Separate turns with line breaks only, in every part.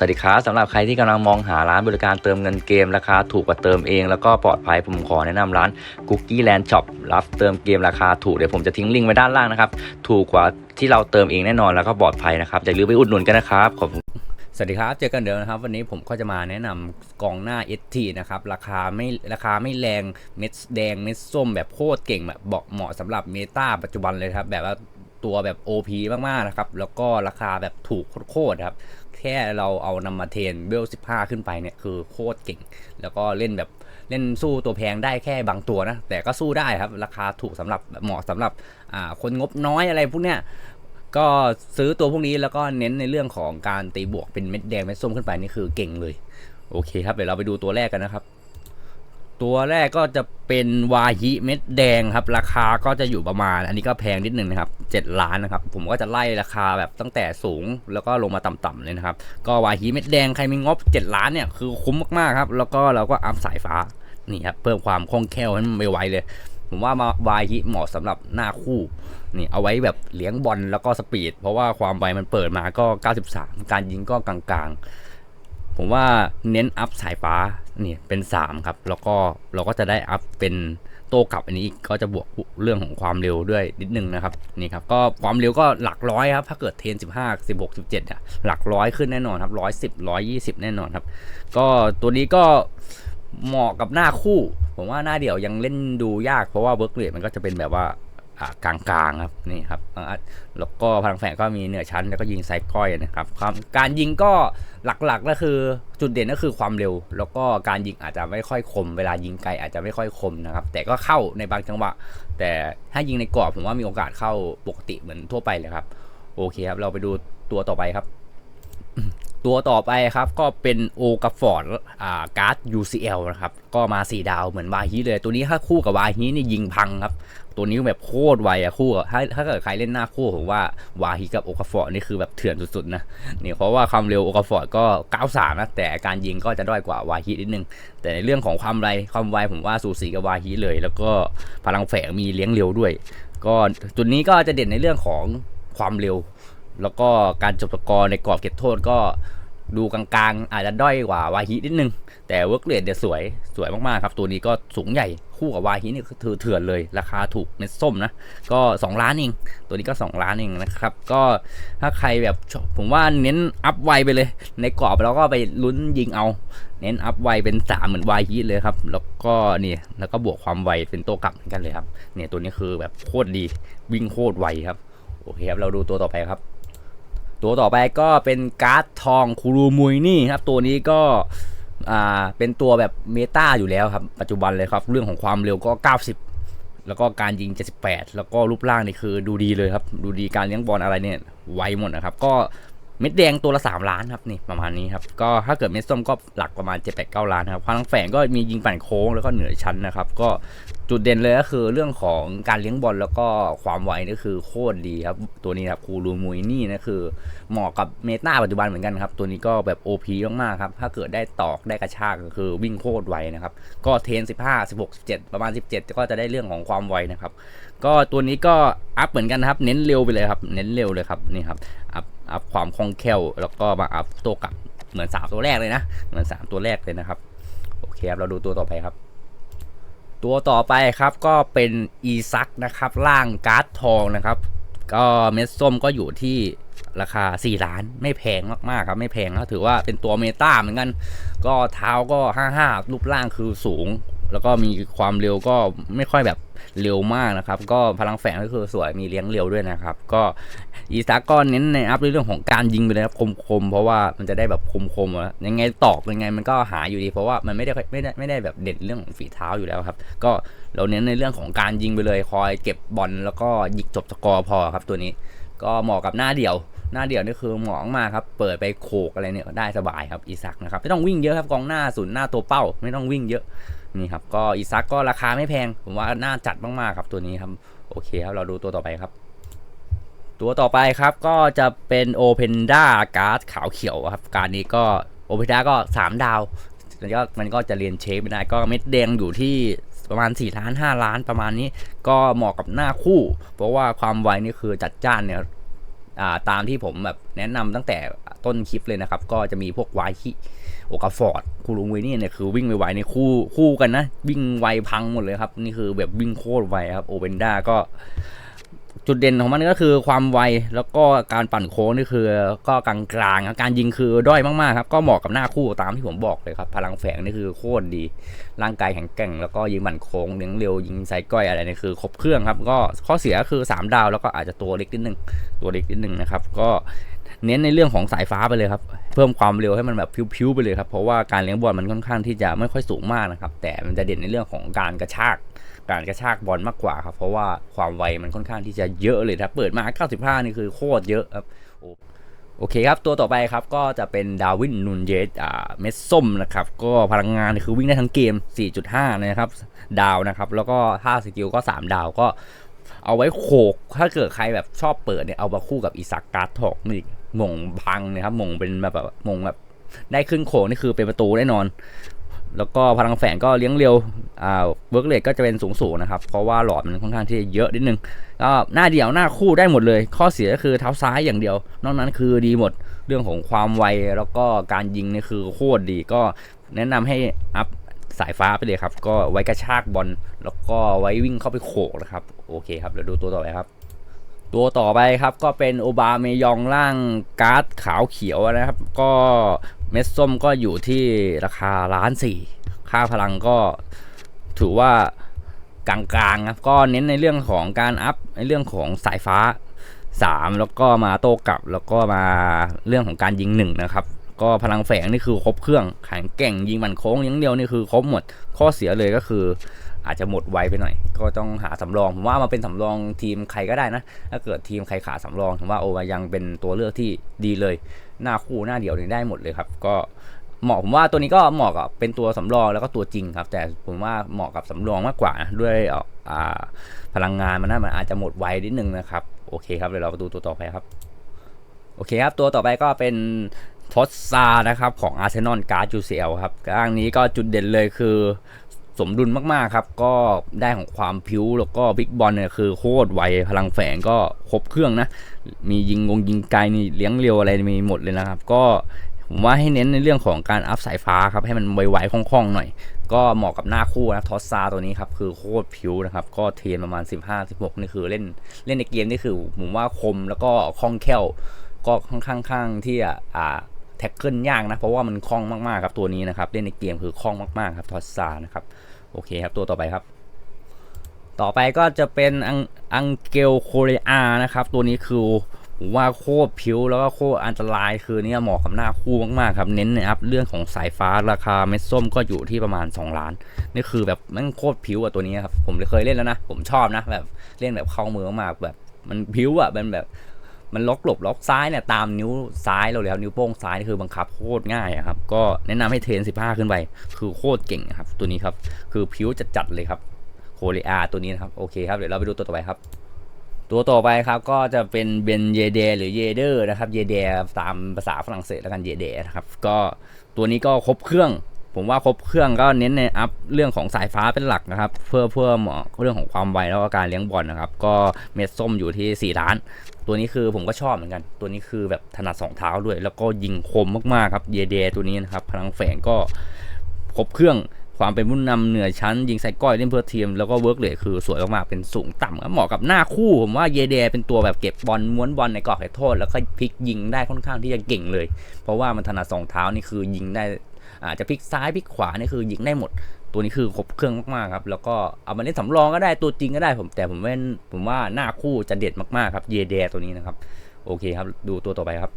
สวัสดีครับสำหรับใครที่กำลังมองหาร้านบริการเติมเงินเกมราคาถูกกว่าเติมเองแล้วก็ปลอดภัยผมขอแนะนำร้าน Cookie Land Shop รับเติมเกมราคาถูกเดี๋ยวผมจะทิ้งลิงก์ไว้ด้านล่างนะครับ ถูกกว่าที่เราเติมเองแน่นอนแล้วก็ปลอดภัยนะครับอย่าลืมไปอุดหนุนกันนะครับขอบคุณสวัสดีครับ เจอกันเดิมนะครับ วันนี้ผมก็จะมาแนะนำกองหน้า ST นะครับ ราคาไม่ราคาไม่แรงเม็ดแดงเม็ดส้มแบบโคตรเก่งแบบเหมาะเหมาะสำหรับเมตาปัจจุบันเลยครับ แบบว่า ตัวแบบ OP มากๆนะครับ แล้วก็ราคาแบบถูกโคตรครับ แค่เราเอานำมาเทนเบล15 ขึ้นไปเนี่ยคือโคตรเก่ง แล้วก็เล่นแบบเล่นสู้ตัวแพงได้แค่บางตัวนะ แต่ก็สู้ได้ครับ ราคาถูกสำหรับเหมาะสำหรับคนงบน้อยอะไรพวกเนี้ยก็ซื้อตัวพวกนี้แล้วก็เน้นในเรื่องของการตีบวกเป็นเม็ดแดงเม็ดส้มขึ้นไปนี่คือเก่งเลย โอเคครับเดี๋ยวเราไปดูตัวแรกกันนะครับ ตัวแรกก็จะเป็นวาฮิเม็ดแดงครับ ราคาก็จะอยู่ประมาณ อันนี้ก็แพงนิดนึงนะครับ7ล้านนะครับ ผมก็จะไล่ราคาแบบตั้งแต่สูงแล้วก็ลงมาต่ำๆเลยนะครับ ก็วาฮิเม็ดแดงใครมีงบ 7 ล้านเนี่ยคือคุ้มมากๆครับ แล้วก็เราก็อัพสายฟ้านี่ครับเพิ่มความคล่องแคล่วให้มันไวๆเลย ผมว่ามาวาฮิเหมาะสำหรับหน้าคู่นี่เอาไว้แบบเลี้ยงบอลแล้วก็สปีด เพราะว่าความไวมันเปิดมาก็ 93 การยิงก็กลางๆ ผมว่าเน้นอัพสายฟ้านี่เป็น 3 ครับ แล้วก็เราก็จะได้อัพเป็นโต้กลับอันนี้อีกก็จะบวกเรื่องของความเร็วด้วยนิดนึงนะครับนี่ครับก็ความเร็วก็หลักร้อยครับถ้าเกิดเทน15 16 17เนี่ยหลักร้อยขึ้นแน่นอนครับ110 120แน่นอนครับ ก็ตัวนี้ก็เหมาะกับหน้าคู่ ผมว่าหน้าเดี่ยวยังเล่นดูยากเพราะว่าเวิร์กเรทมันก็จะเป็นแบบว่า กลางๆครับนี่ครับแล้วก็พลังแฝงก็มีเหนือชั้นแล้วก็ยิงไซก้อยนะครับความการยิงก็หลักๆก็คือจุดเด่นก็คือความเร็ว แล้วก็การยิงอาจจะไม่ค่อยคม เวลายิงไกลอาจจะไม่ค่อยคมนะครับ แต่ก็เข้าในบางจังหวะ แต่ถ้ายิงในกรอบผมว่ามีโอกาสเข้าปกติเหมือนทั่วไปเลยครับ โอเคครับ เราไปดูตัวต่อไปครับ ตัวต่อไปครับก็เป็นโอกาฟอร์ดอ่าการ์ด UCL นะครับ ก็มา 4 ดาวเหมือนวาฮีเลย ตัวนี้ถ้าคู่กับวาฮีนี่ยิงพังครับ ตัวนี้แบบโคตรไวอะคู่อะถ้าถ้าเกิดใครเล่นหน้าคู่ผมว่าวาฮีกับโอกาฟอร์ดนี่คือแบบเถื่อนสุดๆนะนี่เพราะว่าความเร็วโอกาฟอร์ดก็ 93 นะแต่การยิงก็จะด้อยกว่าวาฮีนิดนึง แต่ในเรื่องของความไรความไวผมว่าสูสีกับวาฮีเลย แล้วก็พลังแฝงมีเลี้ยงเร็วด้วย ก็จุดนี้ก็จะเด่นในเรื่องของความเร็ว แล้วก็การจบสกอร์ในกรอบเก็บโทษก็ ดูกลางๆ อาจจะด้อยกว่าวาฮินิดนึง แต่เวิร์กเรทเนี่ยสวยสวยมากๆครับ ตัวนี้ก็สูงใหญ่คู่กับวาฮินี่คือเถื่อนเลย ราคาถูกเม็ดส้มนะ ก็ 2 ล้านเองตัวนี้ก็ 2 ล้านเองนะครับ ก็ถ้าใครแบบผมว่าเน้นอัพไวไปเลย ในกรอบแล้วก็ไปลุ้นยิงเอา เน้นอัพไวเป็น 3 เหมือนวาฮิเลยครับ แล้วก็นี่แล้วก็บวกความไวเป็นโต้กลับเหมือนกันเลยครับเนี่ยตัวนี้คือแบบโคตรดีวิ่งโคตรไวครับโอเคครับเราดูตัวต่อไปครับ ตัวต่อไปก็เป็นการ์ดทองคูรูมุยนี่ครับ ตัวนี้ก็อ่าเป็นตัวแบบเมตาอยู่แล้วครับ ปัจจุบันเลยครับ เรื่องของความเร็วก็ 90 แล้วก็การยิง 78 แล้วก็รูปร่างนี่คือดูดีเลยครับ ดูดีการเลี้ยงบอลอะไรเนี่ยไวหมดนะครับ ก็ เม็ดแดงตัวละ 3 ล้านครับนี่ประมาณนี้ครับก็ถ้าเกิดเม็ดส้มก็หลักประมาณ 7 8 9 ล้านครับพลังแฝงก็มียิงปั่นโค้งแล้วก็เหนือชั้นนะครับ ก็จุดเด่นเลยก็คือเรื่องของการเลี้ยงบอลแล้วก็ความไวนี่คือโคตรดีครับ ตัวนี้ครับคูรูมุยนี่นะคือเหมาะกับเมตาปัจจุบันเหมือนกันครับ ตัวนี้ก็แบบ OP มากๆครับ ถ้าเกิดได้ตอกได้กระชากก็คือวิ่งโคตรไวนะครับ ก็เทน 15 16 17 ประมาณ 17 ก็จะได้เรื่องของความไวนะครับ ก็ตัวนี้ก็อัพเหมือนกันครับ เน้นเร็วไปเลยครับ เน้นเร็วเลยครับนี่ครับอัพ อัพความคล่องแคล่ว แล้วก็มาอัพโต้กลับเหมือน3ตัวแรกเลยนะ เหมือน3ตัวแรกเลยนะครับ โอเคครับ เราดูตัวต่อไปครับ ตัวต่อไปครับก็เป็นอีซักนะครับล่างการ์ดทองนะครับ ก็เม็ดส้มก็อยู่ที่ราคา 4 ล้านไม่แพงมากๆครับไม่แพงก็ถือว่าเป็นตัวเมตาเหมือนกัน ก็เท้าก็ 55 รูปร่างคือสูง แล้วก็มีความเร็วก็ไม่ค่อยแบบเร็วมากนะครับ ก็พลังแฝงก็คือสวยมีเลี้ยงเร็วด้วยนะครับ ก็อีซักก็เน้นในอัพในเรื่องของการยิงไปเลยครับคมๆเพราะว่ามันจะได้แบบคมๆอะยังไงตอกยังไงมันก็หาอยู่ดี เพราะว่ามันไม่ได้ไม่ได้ไม่ได้แบบเด่นเรื่องของฝีเท้าอยู่แล้วครับ ก็เราเน้นในเรื่องของการยิงไปเลย คอยเก็บบอลแล้วก็ยิงจบสกอร์พอครับตัวนี้ ก็เหมาะกับหน้าเดี่ยวหน้าเดี่ยวนี่คือเหมาะมากครับ เปิดไปโขกอะไรเนี่ยได้สบายครับอีซักนะครับ ไม่ต้องวิ่งเยอะครับกองหน้าศูนย์หน้าตัวเป้า ไม่ต้องวิ่งเยอะ นี่ครับก็อีซักก็ราคาไม่แพง ผมว่าน่าจัดมากๆครับตัวนี้ครับ โอเคครับเราดูตัวต่อไปครับ ตัวต่อไปครับก็จะเป็น o p e n d a การ์ดขาวเขียวครับ การนี้ก็ o p e n d a ก็ 3 ดาวแล้วก็มันก็จะเรียนเชฟไม่ได้ก็เม็ดแดงอยู่ที่ประมาณ4ล้าน5ล้านประมาณนี้ ก็เหมาะกับหน้าคู่ เพราะว่าความไวนี่คือจัดจ้านเนี่ยตามที่ผมแบบ แนะนำตั้งแต่ต้นคลิปเลยนะครับ ก็จะมีพวกไวคิโอกาฟอร์ดคูลุงเวนี่เนี่ยคือวิ่งไวๆในคู่คู่กันนะ วิ่งไวพังหมดเลยครับ นี่คือแบบวิ่งโคตรไวครับโอเ n นด้าก็จุดเด่นของมันก็คือความไวแล้วก็การปั่นโค้งนี่คือก็กลางๆครับการยิงคือด้อยมากๆครับก็เหมาะกับหน้าคู่ตามที่ผมบอกเลยครับพลังแฝงนี่คือโคตรดี ร่างกายแข็งแกร่ง แล้วก็ยิงบั่นโค้งเลี้ยงเร็วยิงไซก้อยอะไรนี่คือครบเครื่องครับ ก็ข้อเสียก็คือ 3 ดาวแล้วก็อาจจะตัวเล็กนิดนึงตัวเล็กนิดนึงนะครับ ก็ เน้นในเรื่องของสายฟ้าไปเลยครับ เพิ่มความเร็วให้มันแบบพิ้วๆไปเลยครับเพราะว่าการเลี้ยงบอลมันค่อนข้างที่จะไม่ค่อยสูงมากนะครับ แต่มันจะเด่นในเรื่องของการกระชากการกระชากบอลมากกว่าครับ เพราะว่าความไวมันค่อนข้างที่จะเยอะเลยครับเปิดมา 95 นี่คือโคตรเยอะครับโอเคครับ ตัวต่อไปครับก็จะเป็นดาวินนูนเยสอ่าเมสส้มนะครับ ก็พลังงานคือวิ่งได้ทั้งเกม 4.5 นะครับ ดาวนะครับ แล้วก็ถ้าสกิลก็ 3 ดาวก็เอาไว้โขกถ้าเกิดใครแบบชอบเปิดเนี่ย เอามาคู่กับอิสักการ์ดทอกนี่ ม่งพังนะครับหม่งเป็นแบบแบบหม่งแบบได้ขึ้นโขกนี่คือเป็นประตูแน่นอน แล้วก็พลังแฝงก็เลี้ยงเร็วอ่าเวิร์กเลทก็จะเป็นสูงสูงนะครับ เพราะว่าหลอดมันค่อนข้างที่จะเยอะนิดนึงก็หน้าเดี่ยวหน้าคู่ได้หมดเลย ข้อเสียก็คือเท้าซ้ายอย่างเดียว นอกนั้นคือดีหมดเรื่องของความไวแล้วก็การยิงนี่คือโคตรดีก็แนะนำให้อัพสายฟ้าไปเลยครับ ก็ไว้กระชากบอลแล้วก็ไว้วิ่งเข้าไปโขกนะครับ โอเคครับเดี๋ยวดูตัวต่อไปครับ ตัวต่อไปครับก็เป็นโอบาเมยองร่างการ์ดขาวเขียวนะครับ ก็เม็ดส้มก็อยู่ที่ราคาล้านสี่ค่าพลังก็ถือว่ากลางๆครับก็เน้นในเรื่องของการอัพในเรื่องของสายฟ้า 3 แล้วก็มาโต้กลับ แล้วก็มาเรื่องของการยิงหนึ่งนะครับ ก็พลังแฝงนี่คือครบเครื่องแข็งแกร่งยิงมันโค้งอยังเดียวนี่คือครบหมดข้อเสียเลยก็คือ อาจจะหมดไวไปหน่อย ก็ต้องหาสำรอง ผมว่ามาเป็นสำรองทีมใครก็ได้นะ ถ้าเกิดทีมใครขาดสำรองผมว่าโอมายังเป็นตัวเลือกที่ดีเลย หน้าคู่หน้าเดียวนี่ได้หมดเลยครับ ก็เหมาะผมว่าตัวนี้ก็เหมาะกับเป็นตัวสำรองแล้วก็ตัวจริงครับ แต่ผมว่าเหมาะกับสำรองมากกว่านะด้วยพลังงานมันน่ามันอาจจะหมดไวนิดนึงนะครับ โอเคครับเดี๋ยวเราดูตัวต่อไปครับ โอเคครับ ตัวต่อไปก็เป็นทอสซานะครับของอาร์เซนอลการ์ดจูเซลครับร่างนี้ก็จุดเด่นเลยคือ สมดุลมากๆครับ ก็ได้ของความพิ้วแล้วก็บิ๊กบอลเนี่ยคือโคตรไวพลังแฝงก็ครบเครื่องนะ มียิงงงยิงไกลนี่เลี้ยงเร็วอะไรมีหมดเลยนะครับ ก็ผมว่าให้เน้นในเรื่องของการอัพสายฟ้าครับ ให้มันไวๆคล่องๆหน่อย ก็เหมาะกับหน้าคู่นะทอสซาตัวนี้ครับ คือโคตรพิ้วนะครับ ก็เทนประมาณ 15-16 นี่คือเล่นเล่นในเกมนี่คือผมว่าคมแล้วก็คล่องแคล่ว ก็ค่อนข้างๆที่อะอ่าแท็กเกิลยากนะ เพราะว่ามันคล่องมากๆครับตัวนี้นะครับ เล่นในเกมคือคล่องมากๆครับทอสซานะครับ อเคครับตัวต่อไปครับ ต่อไปก็จะเป็นอังอังเกลโคเรอานะครับ ตัวนี้คือผมว่าโคตรผิวแล้วก็โคตรอันตรายคือเนี่ยเหมาะกับหน้าคู่มากๆครับเน้นนะครับเรื่องของสายฟ้าราคาเม็ดส้มก็อยู่ที่ประมาณ 2 ล้าน นี่คือแบบมันโคตรผิวอะตัวนี้ครับผมเคยเล่นแล้วนะ ผมชอบนะแบบเล่นแบบเข้ามือมากๆแบบมันผิวอะมันแบบ มันล็อกหลบล็อกซ้ายเนี่ยตามนิ้วซ้ายเราแล้วนิ้วโป้งซ้ายนี่คือบังคับโคตรง่ายครับ ก็แนะนำให้เทรน 15 ขึ้นไป คือโคตรเก่งครับ ตัวนี้ครับ คือผิวจัดๆเลยครับโคเรอาตัวนี้นะครับ โอเคครับ เดี๋ยวเราไปดูตัวต่อไปครับ ตัวต่อไปครับก็จะเป็นเบนเยเดหรือเยเดอร์นะครับ เยเดตามภาษาฝรั่งเศสแล้วกันเยเดนะครับ ก็ตัวนี้ก็ครบเครื่อง ผมว่าครบเครื่องก็เน้นในอัพเรื่องของสายฟ้าเป็นหลักนะครับ เพื่อเพื่อเหมาะเรื่องของความไวแล้วก็การเลี้ยงบอลนะครับ ก็เม็ดส้มอยู่ที่ 4 ล้าน ตัวนี้คือผมก็ชอบเหมือนกัน ตัวนี้คือแบบถนัดสองเท้าด้วย แล้วก็ยิงคมมากๆครับเยเดตัวนี้นะครับพลังแฝงก็ครบเครื่องความเป็นผู้นำเหนือชั้น ยิงใส่ก้อยเล่นเพื่อทีม แล้วก็เวิร์กเลทคือสวยมากๆเป็นสูงต่ำก็เหมาะกับหน้าคู่ ผมว่าเยเดเป็นตัวแบบเก็บบอลม้วนบอลในกรอบเขตโทษ แล้วก็พลิกยิงได้ค่อนข้างที่จะเก่งเลย เพราะว่ามันถนัดสองเท้านี่คือยิงได้ อาจจะพลิกซ้ายพลิกขวานี่คือยิงได้หมด ตัวนี้คือครบเครื่องมากๆครับ แล้วก็เอามาเล่นสำรองก็ได้ตัวจริงก็ได้ผมแต่ผมว่าผมว่าหน้าคู่จะเด็ดมากๆครับเยเดตัวนี้นะครับ โอเคครับ ดูตัวต่อไปครับ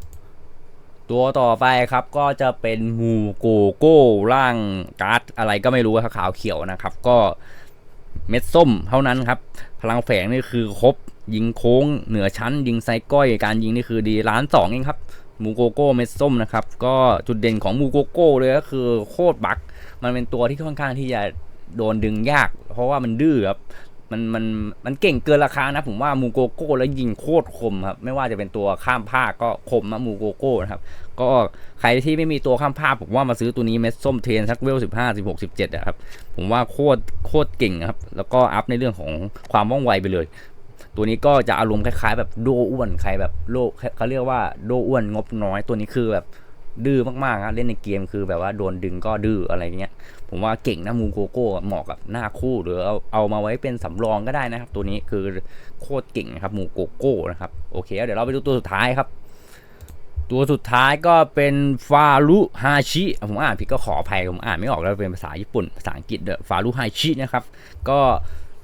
ตัวต่อไปครับก็จะเป็นมูโกโก้ร่างการ์ดอะไรก็ไม่รู้ครับขาวเขียวนะครับ ก็เม็ดส้มเท่านั้นครับ พลังแฝงนี่คือครบยิงโค้งเหนือชั้น ยิงไซก้อยการยิงนี่คือดีล้านสองเองครับ มูโกโก้เม็ดส้มนะครับ ก็จุดเด่นของมูโกโก้เลยก็คือโคตรบัก มันเป็นตัวที่ค่อนข้างที่จะโดนดึงยาก เพราะว่ามันดื้อครับมันมันมันเก่งเกินราคานะผมว่ามูโกโก้แล้วยิงโคตรคมครับไม่ว่าจะเป็นตัวข้ามภาคก็คมนะมูโกโก้นะครับก็ใครที่ไม่มีตัวข้ามภาคผมว่ามาซื้อตัวนี้เม็ดส้มเทนสักเวลสิบห้าสิบหกสิบเจ็ดะครับผมว่าโคตรโคตรเก่งครับแล้วก็อัพในเรื่องของความว่องไวไปเลย ตัวนี้ก็จะอารมณ์คล้ายๆ แบบโดอ้วนใครแบบโลเขาเรียกว่าโดอ้วนงบน้อย ตัวนี้คือแบบดื้อมากๆนะเล่นในเกมคือแบบว่าโดนดึงก็ดื้ออะไรเงี้ย ผมว่าเก่งนะมูโกโก้เหมาะกับหน้าคู่หรือเอาเอามาไว้เป็นสำรองก็ได้นะครับ ตัวนี้คือโคตรเก่งนะครับมูโกโก้นะครับโอเคเดี๋ยวเราไปดูตัวสุดท้ายครับ ตัวสุดท้ายก็เป็นฟารุฮาชิผมอ่านผิดก็ขออภัยผมอ่านไม่ออกแล้วเป็นภาษาญี่ปุ่นภาษาอังกฤษเดอะฟารุฮาชินะครับก็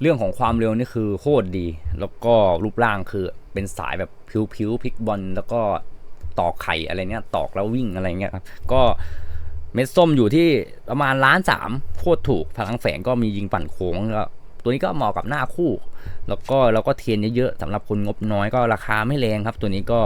เรื่องของความเร็วนี่คือโคตรดี แล้วก็รูปร่างคือเป็นสายแบบผิวๆพลิกบอลแล้วก็ตอกไข่อะไรเงี้ยตอกแล้ววิ่งอะไรเงี้ยครับก็เม็ดส้มอยู่ที่ประมาณล้านสามโคตรถูกพลังแฝงก็มียิงปั่นโค้งแล้วตัวนี้ก็เหมาะกับหน้าคู่ แล้วก็เราก็เทรนเยอะๆสำหรับคนงบน้อยก็ราคาไม่แรงครับ ตัวนี้ก็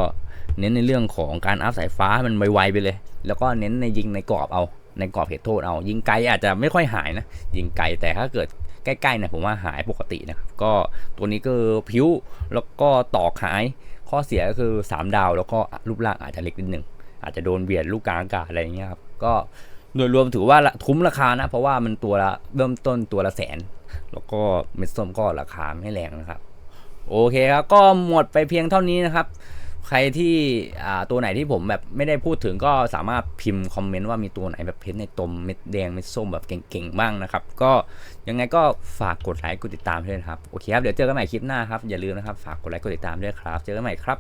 เน้นในเรื่องของการอัพสายฟ้ามันไวๆไปเลย แล้วก็เน้นในยิงในกรอบเอาในกรอบเหตุโทษเอา ยิงไกลอาจจะไม่ค่อยหายนะ ยิงไกลแต่ถ้าเกิด ใกล้ๆเนี่ยผมว่าหายปกตินะครับก็ตัวนี้ก็ผิวแล้วก็ตอกหายข้อเสียก็คือ 3 ดาว แล้วก็รูปร่างอาจจะเล็กนิดหนึ่งอาจจะโดนเบียดลูกกลางอากาศอะไรอย่างเงี้ยครับก็โดยรวมถือว่าคุ้มราคานะ เพราะว่ามันตัวละเริ่มต้นตัวละแสน แล้วก็เม็ดส้มก็ราคาไม่แรงนะครับ โอเคครับ ก็หมดไปเพียงเท่านี้นะครับ ใครที่อ่าตัวไหนที่ผมแบบไม่ได้พูดถึงก็สามารถพิมพ์คอมเมนต์ว่ามีตัวไหนแบบเพชรในตมเม็ดแดงเม็ดส้มแบบเก่งๆบ้างนะครับ ก็ยังไงก็ฝากกดไลค์กดติดตามด้วยนะครับ โอเคครับ เดี๋ยวเจอกันใหม่คลิปหน้าครับ อย่าลืมนะครับ ฝากกดไลค์กดติดตามด้วยครับ เจอกันใหม่ครับ